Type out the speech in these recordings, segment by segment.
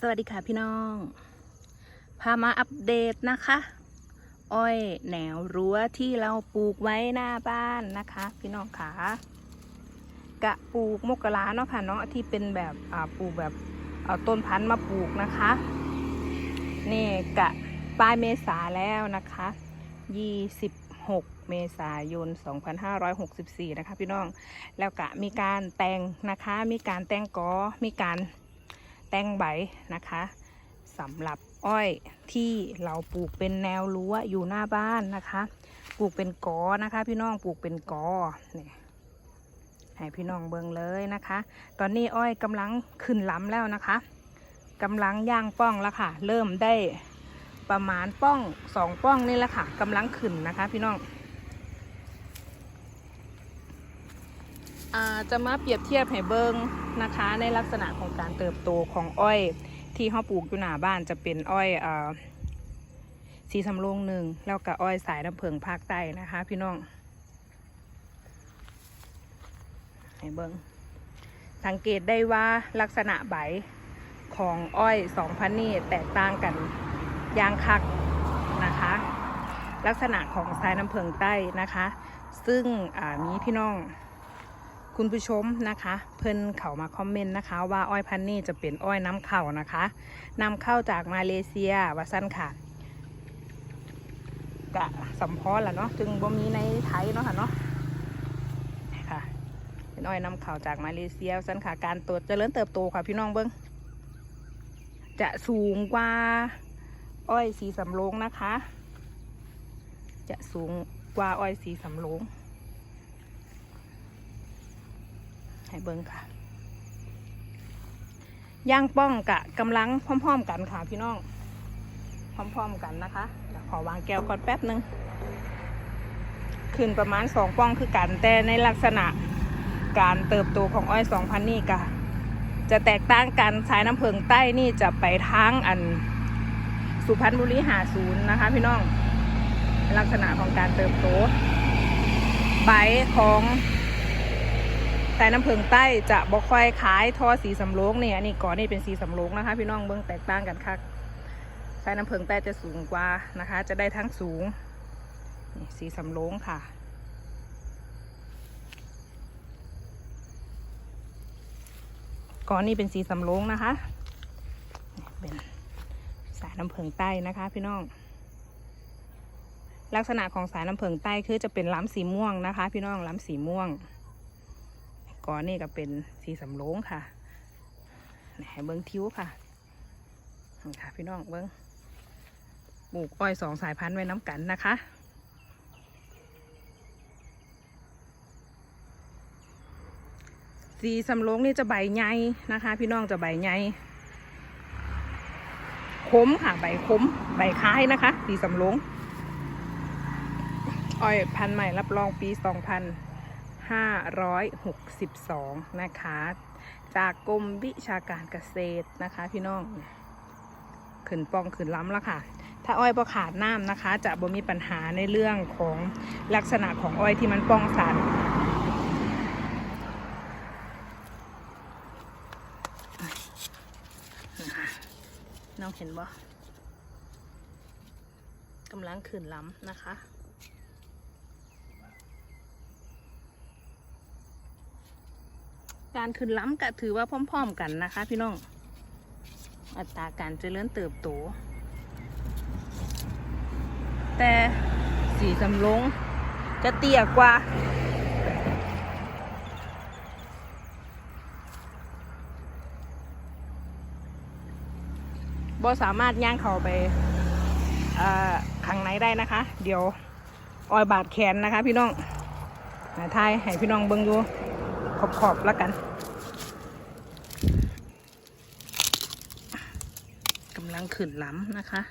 สวัสดีค่ะพี่น้อง พามาอัปเดตนะคะ อ้อยแนวรั้วที่เราปลูกไว้หน้าบ้านนะคะ พี่น้องขากะปลูกมกราเนาะค่ะเนาะที่เป็นแบบปลูกแบบเอาต้นพันธุ์มาปลูกนะคะนี่กะปลายเมษาแล้วนะคะ26เมษายน 2564 นะคะพี่น้อง แล้วก็มีการแต่งนะคะ มีการแต่งกอมีการ แต่งใบนะคะสำหรับอ้อยที่เราปลูกเป็นแนวรั้วอยู่หน้าบ้านนะคะ ปลูกเป็นกอนะคะ พี่น้องปลูกเป็นกอเนี่ยให้พี่น้องเบิ่งเลยนะคะ ตอนนี้อ้อยกำลังขึ้นล้ำแล้วนะคะกำลังย่างป้องแล้วค่ะ เริ่มได้ประมาณป้องสองป้องนี่แหละค่ะกำลังขึ้นนะคะ พี่น้อง อ่า จะมาเปรียบเทียบให้เบิงนะคะในลักษณะของการเติบโตของอ้อย ที่เขาปลูกอยู่หน้าบ้านจะเป็นอ้อยอสีสำโรงหนึ่งแล้วก็อ้อยสายน้ำเพิงภาคใต้นะคะ พี่น้องให้เบิงสังเกตได้ว่าลักษณะใบของอ้อยสองพันนี่แตกต่างกันยางคักนะคะ ลักษณะของสายน้ำเพิงใต้นะคะ ซึ่งมีพี่น้อง คุณผู้ชมนะคะ เพิ่นเขามาคอมเมนต์นะคะ ว่าอ้อยพันนี่จะเป็นอ้อยน้ำเข้านะคะนำเข้าจากมาเลเซียวาสั้นค่ะกะสัมพอละเนาะจึงบ่มีในไทยเนาะค่ะเนาะค่ะ เป็นอ้อยน้ำเข้าจากมาเลเซียสั้นค่ะการตัวเจริญเติบโตค่ะพี่น้องเบิ้งจะสูงกว่าอ้อยสีสำโรงนะคะ จะสูงกว่าอ้อยสีสำโรง ให้เบิ้งค่ะย่างป้องกะกำลังพร้อม ๆ กันค่ะพี่น้อง พร้อม ๆ กันนะคะขอวางแก้วก่อนแป๊บหนึ่งขึ้นประมาณสองป้องคือกันแต่ในลักษณะการเติบโตของอ้อยสองพันนี่กะจะแตกต่างกันสายน้ำเพิงใต้นี่จะไปทางอันสุพรรณบุรีหาศูนย์นะคะ พี่น้องลักษณะของการเติบโตใบของ แต่น้ำผึ้งใต้จะบ่ค่อยขายทอสีสำโรงเนี่ยอันนี้ก่อนนี่เป็นสีสำโรงนะคะ พี่น้องเบื้องแตกต่างกันค่ะใส่น้ำผึ้งใต้จะสูงกว่านะคะ จะได้ทั้งสูงสีสำโรงค่ะก่อนนี่เป็นสีสำโรงนะคะเป็นสายน้ำผึ้งใต้นะคะ พี่น้อง ลักษณะของสายน้ำผึ้งใต้คือจะเป็นล้ำสีม่วงนะคะ พี่น้องล้ำสีม่วง ก่อนนี่ก็เป็นสีสำโรงค่ะนี่ให้เบิ้งทิวค่ะนี่ค่ะ พี่น้องเบิ้งปลูกอ้อยสองสายพันธุ์ไว้น้ำกันนะคะสีสำโรงนี่จะใบใหญ่นะคะ พี่น้องจะใบใหญ่คมค่ะใบคมใบคล้ายนะคะ สีสำโรงอ้อยพันธุ์ใหม่รับรองปีสองพัน 562 นะคะ จากกรมวิชาการเกษตรนะคะ พี่น้องขึ้นปองขึ้นล้ำแล้วค่ะ ถ้าอ้อยพอขาดน้ำนะคะ จะบ่มีปัญหาในเรื่องของลักษณะของอ้อยที่มันป้องสันนะคะน้องเห็นบ่กำลังขึ้นล้ำนะคะ การขึ้นล้ำก็ถือว่าพร้อม ๆ กันนะคะ พี่น้อง อัตราการเจริญเติบโต แต่สีสำลงจะเตี้ยกว่าบ่สามารถย่างเขาไปข้างในได้นะคะ เดี๋ยวออยบาดแขนนะคะ พี่น้องหาทายให้พี่น้องเบิ่งอยู่ขอบๆแล้วกัน กำลั งขึ้นล้ำนะคะ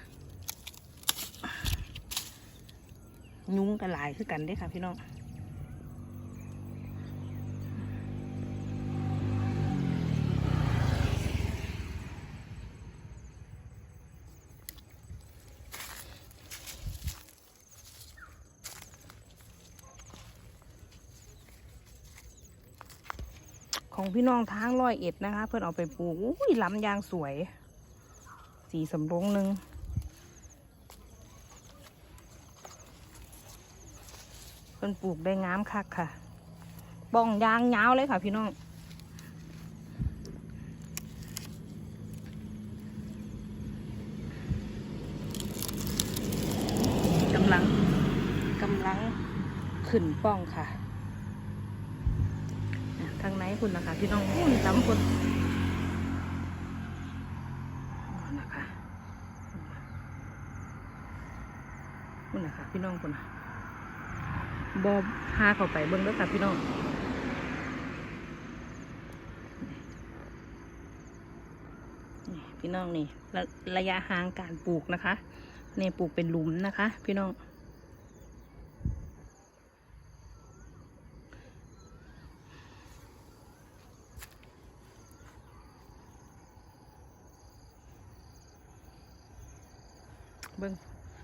ยุ้งกันหลายคือกันด้ค่ะพี่น้องของพี่น้องทางร้อยเอ็ดนะคะ เพื่อนเอาไปปลูกอุ้ยล้ำยางสวย สีสำโรงหนึ่งเพิ่นปลูกได้งามคักค่ะ บ้องยางยาวเลยค่ะพี่น้องกำลังกำลังขึ้นป้องค่ะ ทางไหนคุณนะคะพี่น้องอุ่นจำคน นะคะคุณนะคะพี่น้องคุณนะบอพาเข้าไปเบิ้งด้วยค่ะพี่น้องพี่น้องนี่ระระยะห่างการปลูกนะคะเนี่ยปลูกเป็นหลุมนะคะ พี่น้อง บิ่ง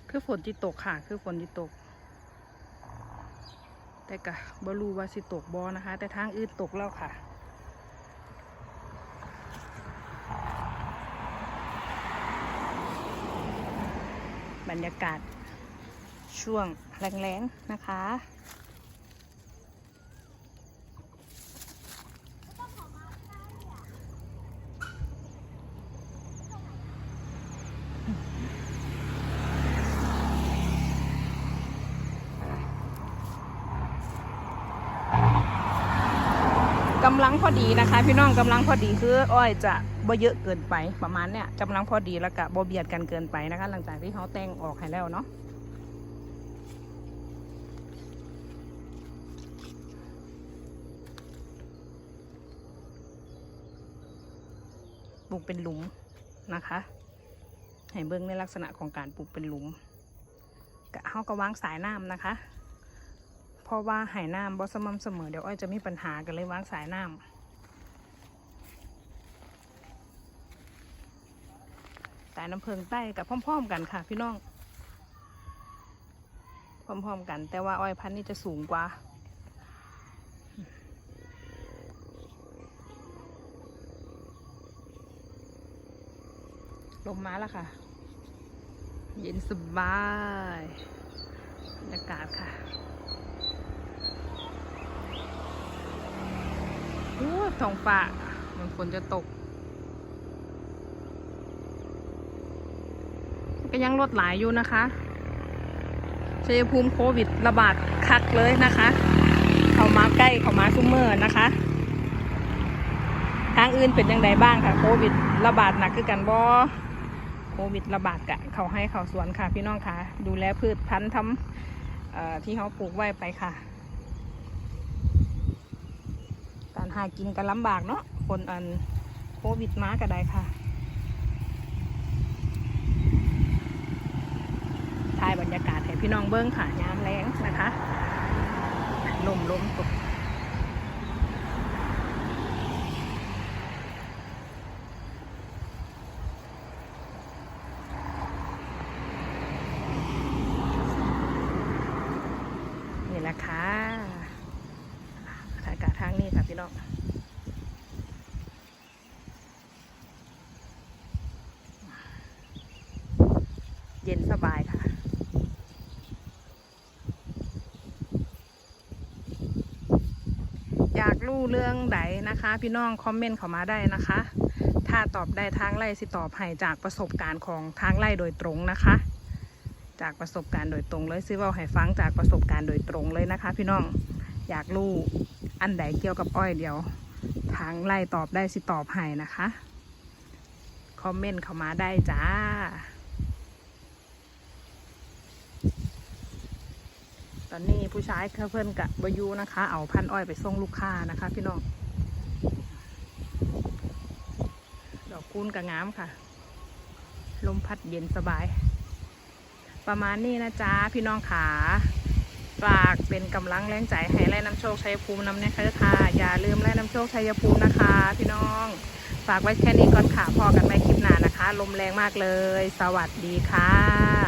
คือฝนจิตกค่ะ คือฝนจิตก แต่กะบรู้ว่าสิตกบอนะคะ แต่ทางอื่นตกแล้วค่ะบรรยากาศช่วงแรงๆนะคะำลังพอดีนะคะ พี่น้องกำลังพอดีคืออ้อยจะบ่เยอะเกินไปประมาณเนี้ยกำลังพอดีแล้วก็บ่เบียดกันเกินไปนะคะ หลังจากที่เขาแต่งออกให้แล้วเนาะปลูกเป็นหลุมนะคะ ให้เบิ้งในลักษณะของการปลูกเป็นหลุมกะเขาก็วางสายน้ำนะคะ ราะว่าหายน้ำบ่สม่ำเสมอเดี๋ยวอ้อยจะมีปัญหากันเลยวางสายน้ำแต่น้ำเพิงใต้กับพร้อม ๆ กันค่ะพี่น้อง พร้อม ๆ กัน แต่ว่าอ้อยพันธุ์นี่จะสูงกว่าลมมาแล้วค่ะ เย็นสบาย บรรยากาศค่ะ โอ้ ท้องฟ้าเหมันฝนจะตก ก็ยังลดหลายอยู่นะคะชัยภูมิโควิดระบาดคักเลยนะคะ เขามาใกล้เขามาซุมเมอร์นะคะทางอื่นเป็นยังไงบ้างค่ะโควิดระบาดหนักคือกันบอโควิดระบาดกะเขาให้เขาสวนค่ะ พี่น้องค่ะ ดูแลพืชพันธุ์ทำที่เขาปลูกไว้ไปค่ะ การหากินกันลำบากเนาะคนอันโควิดมาก็ได้ค่ะถ่ายบรรยากาศให้พี่น้องเบิ้งค่ะยามแรงนะคะลมลมตกนี่แหละค่ะอากาศทางนี้ค่ะ พี่น้องเย็นสบายค่ะ อยากรู้เรื่องใดนะคะ พี่น้องคอมเมนต์เข้ามาได้นะคะ ถ้าตอบได้ทางไล่สิตอบให้จากประสบการณ์ของทางไล่โดยตรงนะคะ จากประสบการณ์โดยตรงเลยซิเว่าให้ฟังจากประสบการณ์โดยตรงเลยนะคะ พี่น้องอยากรู้ อันใดเกี่ยวกับอ้อยเดียว ทางไล่ตอบได้สิตอบให้นะคะ คอมเมนต์เข้ามาได้จ้าตอนนี้ผู้ชายเพื่อนกับบอยูนะคะ เอาพันอ้อยไปส่งลูกค้านะคะ พี่น้อง ดอกคูณกับงามค่ะ ลมพัดเย็นสบาย ประมาณนี้นะจ๊ะพี่น้องขา ฝากเป็นกำลังแรงใจให้ไล่น้ำโชคชัยภูมิน้ำเนี่ยค่ะอย่าลืมไล่น้ำโชคชัยภูมินะคะ พี่น้อง ฝากไว้แค่นี้ก่อนค่ะพอกันไม่คลิปหน้านะคะ ลมแรงมากเลย สวัสดีค่ะ